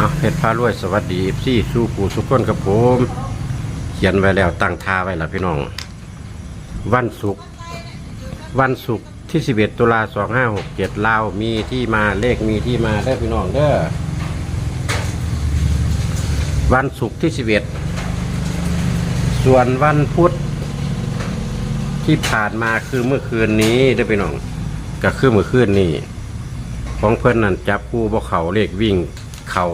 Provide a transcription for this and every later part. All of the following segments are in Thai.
เอาเพชรพารวยสวัสดีพี่สู้ผู้สุขคนกับผมเขียนไว้แล้วตั้งท่าไว้แล้วพี่น้อง วันศุกร์วันศุกร์ที่11ตุลา2567ลาวมีที่มาเลขมีที่มาได้พี่น้องเด้อวันศุกร์ที่11ส่วนวันพุธที่ผ่านมาคือเมื่อคืนนี้ได้พี่น้องก็คือเมื่อคืนนี้ของเพื่อนนั่นจับคู่บ่เขาเลขวิ่ง เข่า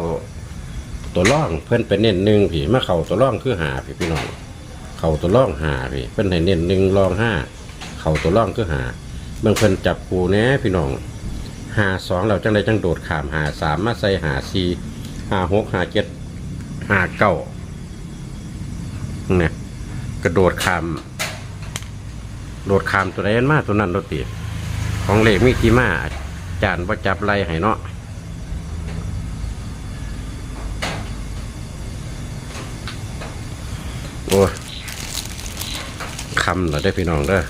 ตัวร่องเพื่อนเป็นเน้นหนึ่งพี่มาเข่าตัวร่องคือหาพี่พี่น้องเข่าตัวร่องหาพี่เพื่อนให้เน้นหนึ่งรองห้าเข่าตัวร่องคือหาเมื่อเพื่อนจับคู่แน่พี่น้องหาสองเราจังไดจังโดดขามหาสามมาใส่หาสี่หาหกหาเจ็ดหาเก้าเนี่ยกระโดดขามโดดขามตัวไหนมาตัวนั้นรถติของเหลขมีกี่มาจานว่าจับไรให้เนาะ โอ้ย คำเรอได้พี่น้องเด้อ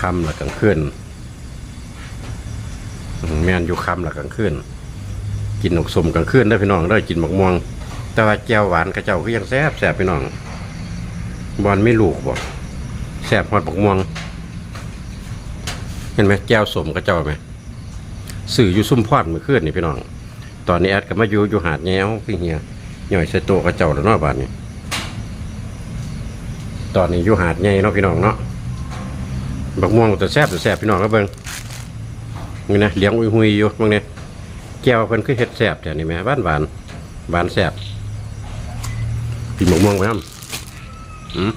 คำหรอกลางคืนแม่นอยู่คำหรอกลางคืนกินหนกสมกลางคืนได้พี่น้องได้กินหมกม่วง แต่ว่าแก้วหวานกระเจ้าคือยังแซ่บแซ่บพี่น้องบอลไม่ลูกบ่แซ่บหอดหมกม่วง เห็นไหมแก้วสมกระเจ้าไหมสื่ออยู่ซุ่มพอดมื่อคืนนี่พี่น้อง ตอนนี้แอดก็มาอยู่อยู่หาดแง้วพี่เฮียหน่อยใส่โตะกระเจ้าแล้วนาะบาดนี้ ตอนนี้อยู่หาดใหญ่เนาะพี่น้องเนาะบักม่วงแต่แซ่บแต่แซ่บพี่น้องก็เบิ่งนี่นะเลี้ยงอุยหุยอยู่บางเนี่ยแก้วเพิ่นคือเฮ็ดแซ่บแต่นี่แหม่หวานหวานหวานแซ่บกินบักม่วงไปน้ำอืม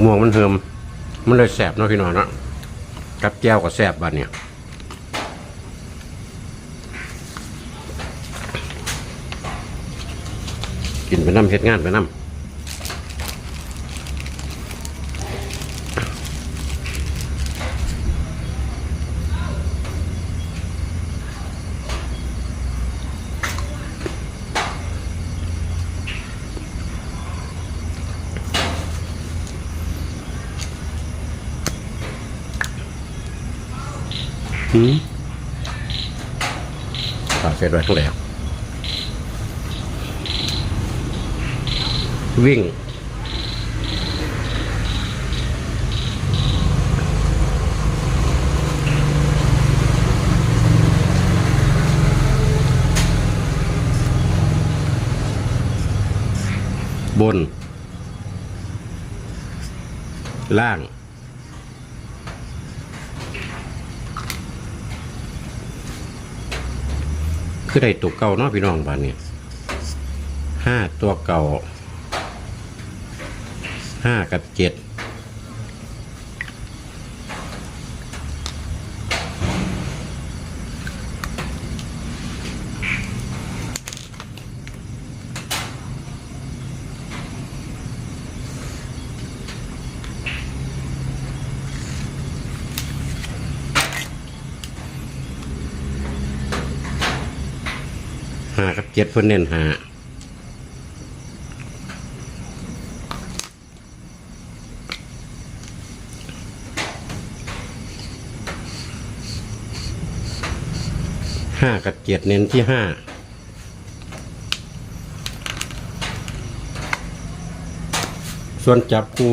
กม่วงมันเฮิมมันเลยแซ่บเนาะพี่น้องเนาะ กับแก้วกับแซบบ้านเนี่ยกินไปน้ำเฮ็ดงานไปน้ำ หืมปากเสร็จไว้ข้างแล้ววิ่ง บน ล่าง คือได้ตัวเก่าเนาะพี่น้องบ้านนี้ห้าตัวเก่าห้ากับเจ็ดากับเจ็ดเพื่อนเน้นห้าห้ากับเจ็ดเน้นที่ห้าส่วนจับกู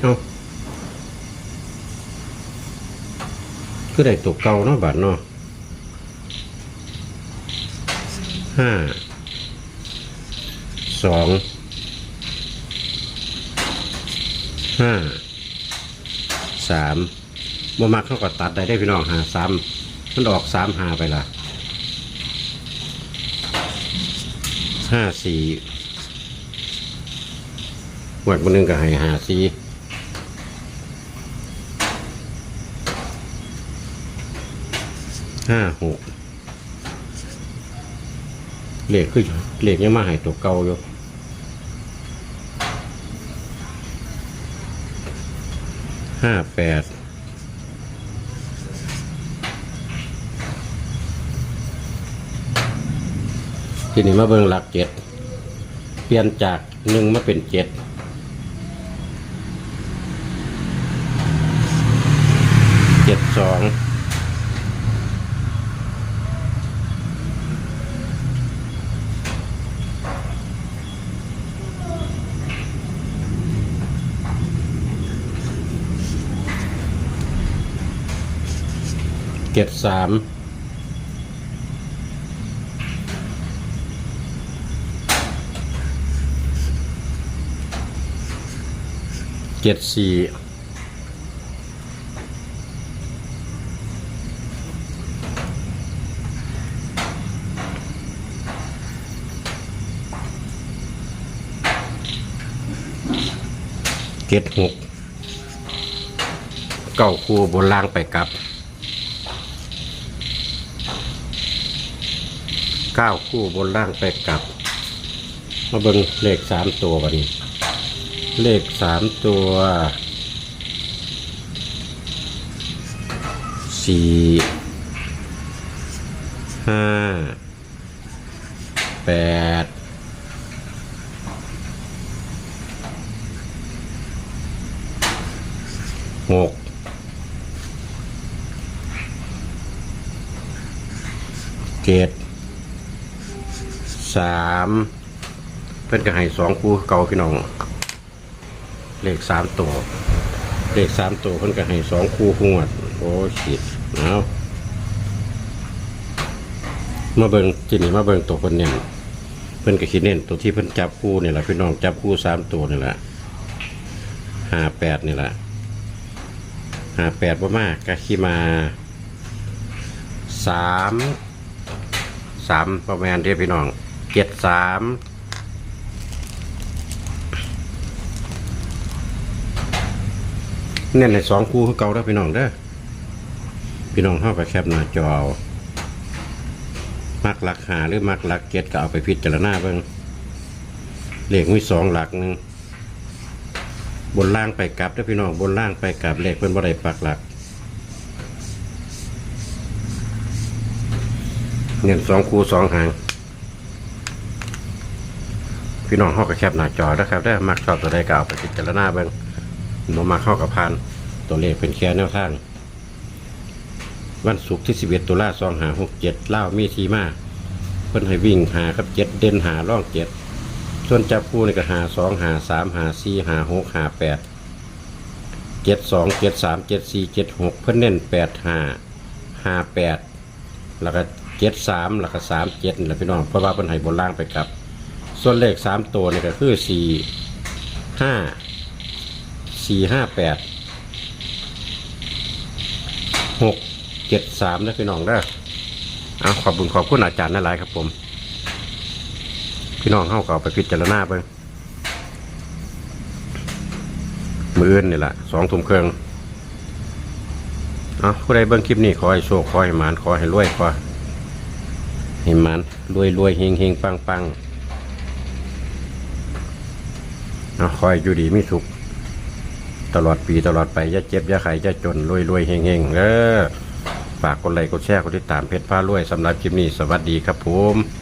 เอาคือได้ตัวเก่าเนาะบาทเนาะ ห้าสองห้าสามบ่มักเขาก็ตัดได้ได้พี่น้องหาสามมันออกสามหาไปละห้าสี่หวดมันหนึ่งก็ให้หาสี่ห้าหก เหล็กคือเหล็กยังมาให้ตัวเก่าอยู่ห้าแปดทีนี้มาเบิ่งหลักเจ็ดเปลี่ยนจากหนึ่งมาเป็นเจ็ดเจ็ดสอง เจ็ดสามเจ็ดสี่เจ็ดหกเก้าคู่บนล่างไปกลับ เก้าคู่บนล่างไปกลับ มาเบิ่งเลขสามตัววันนี้ เลขสามตัวสี่ห้าแปดหกเจ็ด สามเพื่อนก็ให้สองคู่เก่าพี่น้อง เลขสามตัวเลขสามตัวเพิ่นก็ให้สองคู่หวด โอ้ชิดเอามาเบิ่งทีนี้มาเบิ่งตัวเพิ่นเนี่ยเพิ่นก็คิดเน้นตัวที่เพิ่นจับคู่นี่แหละพี่น้องจับคู่สามตัวนี่แหละห้าแปดนี่แหละห้าแปดบ่มากก็ขี่มาสามสามประมาณเดียพี่น้อง เจ็ดสามเน้นในสองคู่คือเก่าแล้วพี่น้องเด้อพี่น้องเข้ากับแคปหน้าจอเอามักหลักหาหรือมักหลักเก็ดก็เอาไปพิจารณาเบิ่งเลขมีสองหลักหนึ่งบนล่างไปกลับเด้อพี่น้องบนล่างไปกลับเลขเป็นบ่ได้ปักหลักเน้นสองคู่สองหาง พี่น้องเข้ากับแคปหน้าจอนะครับได้มักชอบตัวใดก็เอาไปพิจารณาเบิ่งหนูมาเข้ากับพันตัวเลขเป็นแค่แนวทาง วันศุกร์ที่สิบเอ็ดตุลาสองหาหกเจ็ดเล่ามีทีมาเพิ่นให้วิ่งหากับเจ็ดเด่นหาร่องเจ็ดส่วนจับคู่นี่ก็หาสองหาสามหาสี่หาหกหาแปดเจ็ดสองเจ็ดสามเจ็ดสี่เจ็ดหกเพิ่นเน้นแปดหาหาแปดแล้วก็เจ็ดสามแล้วก็สามเจ็ดนี่แหละพี่น้องเพราะว่าเพิ่นให้บนล่างไปกับ ส่วนเลขสามตัวนี่ก็คือสี่ห้าสี่ห้าแปดหกเจ็ดสามนะพี่น้องเด้อเอาขอบคุณขอบคุณอาจารย์นั่นหลายครับผม พี่น้องเข้าก็เอาไปพิจารณาเบิ่งมืออื่นนี่แหละสองทุ่มเครื่องเอาผู้ใดเบิ่งคลิปนี้ขอให้โชคขอให้หมานขอให้รวยขอให้หมานรวยรวยเฮงเฮงปังปัง เอาขอยอยู่ดีไม่สุขตลอดปีตลอดไปอย่าเจ็บอย่าไข้อย่าจนรวยรวยเฮงเฮงเออฝากกดไลค์กดแชร์กดติดตามเพจฟ้ารวยสำหรับคลิปนี้สวัสดีครับผม